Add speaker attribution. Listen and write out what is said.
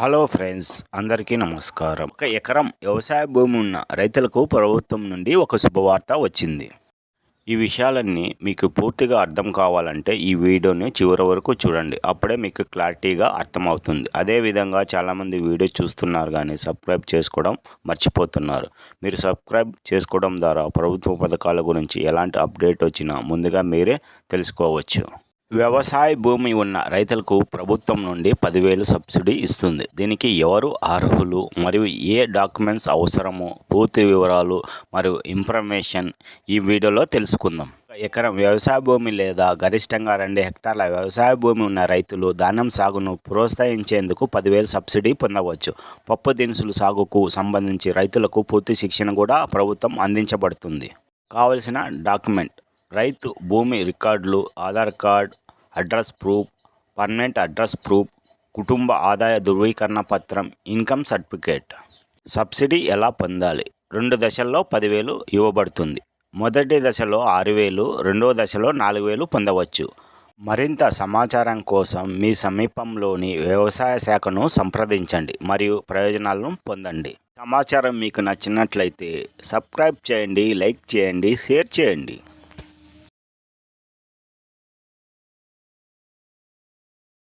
Speaker 1: Hello friends అందరికీ నమస్కారం. ఒక ఎకరం వ్యవసాయ భూమి ఉన్న రైతులకు ప్రభుత్వం నుండి ఒక శుభవార్త వచ్చింది. ఈ విషయాలన్నీ మీకు పూర్తిగా అర్థం కావాలంటే ఈ వీడియోని చివరి వరకు చూడండి. అప్పుడే మీకు క్లారిటీగా అర్థమవుతుంది. అదేవిధంగా చాలామంది వీడియో చూస్తున్నారు కానీ సబ్స్క్రైబ్ చేసుకోవడం మర్చిపోతున్నారు. మీరు సబ్స్క్రైబ్ చేసుకోవడం ద్వారా ప్రభుత్వ పథకాల గురించి ఎలాంటి అప్డేట్ వచ్చినా ముందుగా మీరే తెలుసుకోవచ్చు. వ్యవసాయ భూమి ఉన్న రైతులకు ప్రభుత్వం నుండి పదివేలు సబ్సిడీ ఇస్తుంది. దీనికి ఎవరు అర్హులు? మరియు ఏ డాక్యుమెంట్స్ అవసరమో? పూర్తి వివరాలు మరియు ఇన్ఫర్మేషన్ ఈ వీడియోలో తెలుసుకుందాం. ఎకరం వ్యవసాయ భూమి లేదా గరిష్టంగా రెండు హెక్టార్ల వ్యవసాయ భూమి ఉన్న రైతులు ధాన్యం సాగును ప్రోత్సహించేందుకు పదివేలు సబ్సిడీ పొందవచ్చు. పప్పు దినుసులు సాగుకు సంబంధించి రైతులకు పూర్తి శిక్షణ కూడా ప్రభుత్వం అందించబడుతుంది. కావలసిన డాక్యుమెంట్ రైతు భూమి రికార్డులు Aadhaar card address proof permanent address proof కుటుంబ ఆదాయ ధృవీకరణ పత్రం ఇన్కమ్ సర్టిఫికేట్. సబ్సిడీ ఎలా పొందాలి? రెండు దశల్లో పదివేలు ఇవ్వబడుతుంది. మొదటి దశలో ఆరు వేలు రెండవ దశలో నాలుగు వేలు పొందవచ్చు. మరింత సమాచారం కోసం మీ సమీపంలోని వ్యవసాయ శాఖను సంప్రదించండి మరియు ప్రయోజనాలను పొందండి. సమాచారం మీకు నచ్చినట్లయితే సబ్స్క్రైబ్ చేయండి లైక్ చేయండి షేర్ చేయండి.